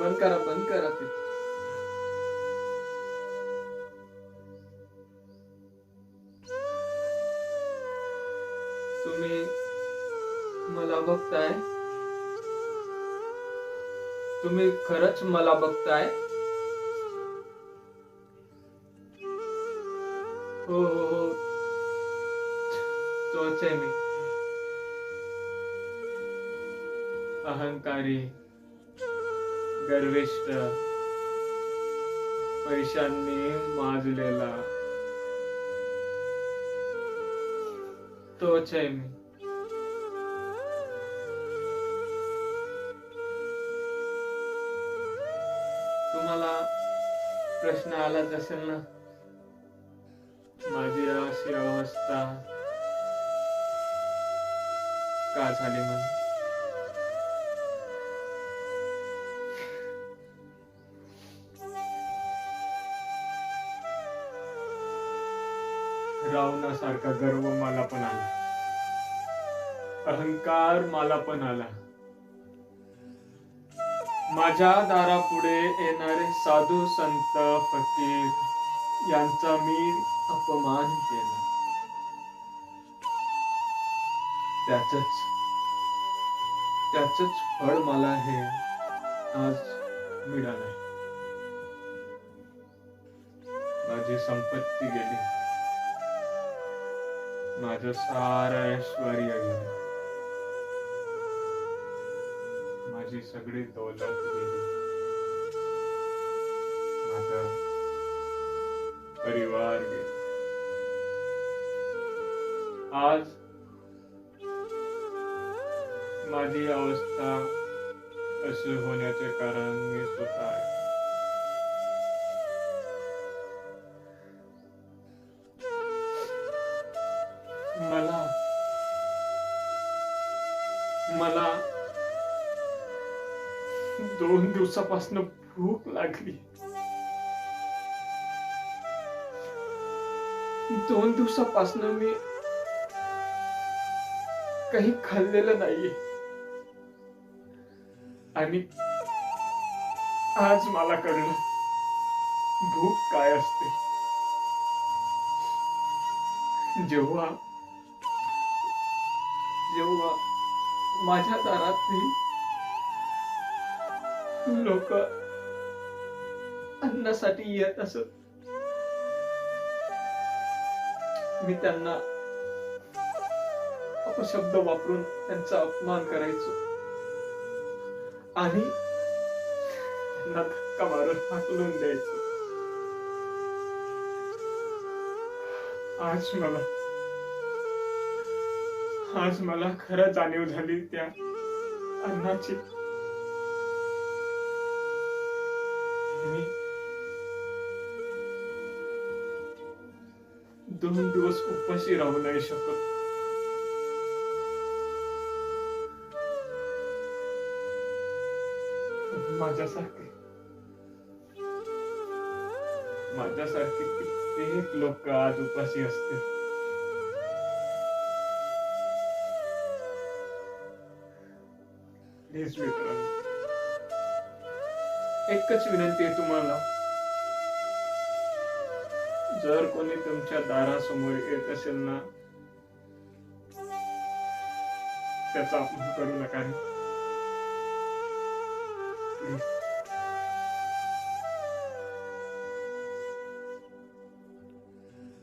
बंद करा बंद करा तुम्ही मला बघताय तुम्ही खरंच मला हो। हो हो तोच आहे मी। अहंकारी गर्विष्ठ पैशांनी माजलेला. तोच आहे मी. तुम्हाला प्रश्न आलाच असेल ना? माझी अशी अवस्था का झाली म्हणून? रावणासारखा गर्व मला पण आला. अहंकार मला पण आला. माझ्या दारापुढे येणारे साधू संत फकीर यांचा मी अपमान केला. त्याच त्याच फळ मला हे आज मिळालं माझी संपत्ती गेली. माझं सारं ऐश्वर गेलं माझी सगळी दौलत गेली. माझा परिवार गेला. आज माझी अवस्था अशी होण्याचे कारण मी स्वतः आहे. मला मला दोन दिवसापासून भूक लागली. दोन दिवसापासून मी काही खाल्लेलं नाहीये. आणि आज मला कळलं भूक काय असते. जेव्हा जेव्हा माझ्या दारातही लोक अन्नासाठी येत असत मी त्यांना अपशब्द वापरून त्यांचा अपमान करायचो. आणि त्यांना धक्का मारून हाकलून द्यायचो. आज मला आज मला खरं जाणीव झाली त्या अन्नाची. मी दोन दिवस उपाशी राहू नाही शकत. माझ्यासारखे माझ्यासारखे कित्येक लोक आज उपाशी असतील. मित्रांनो एकच विनंती आहे तुम्हाला. जर कोणी तुमच्या दारासमोर येत असेल ना त्याचा अपमान करू नका.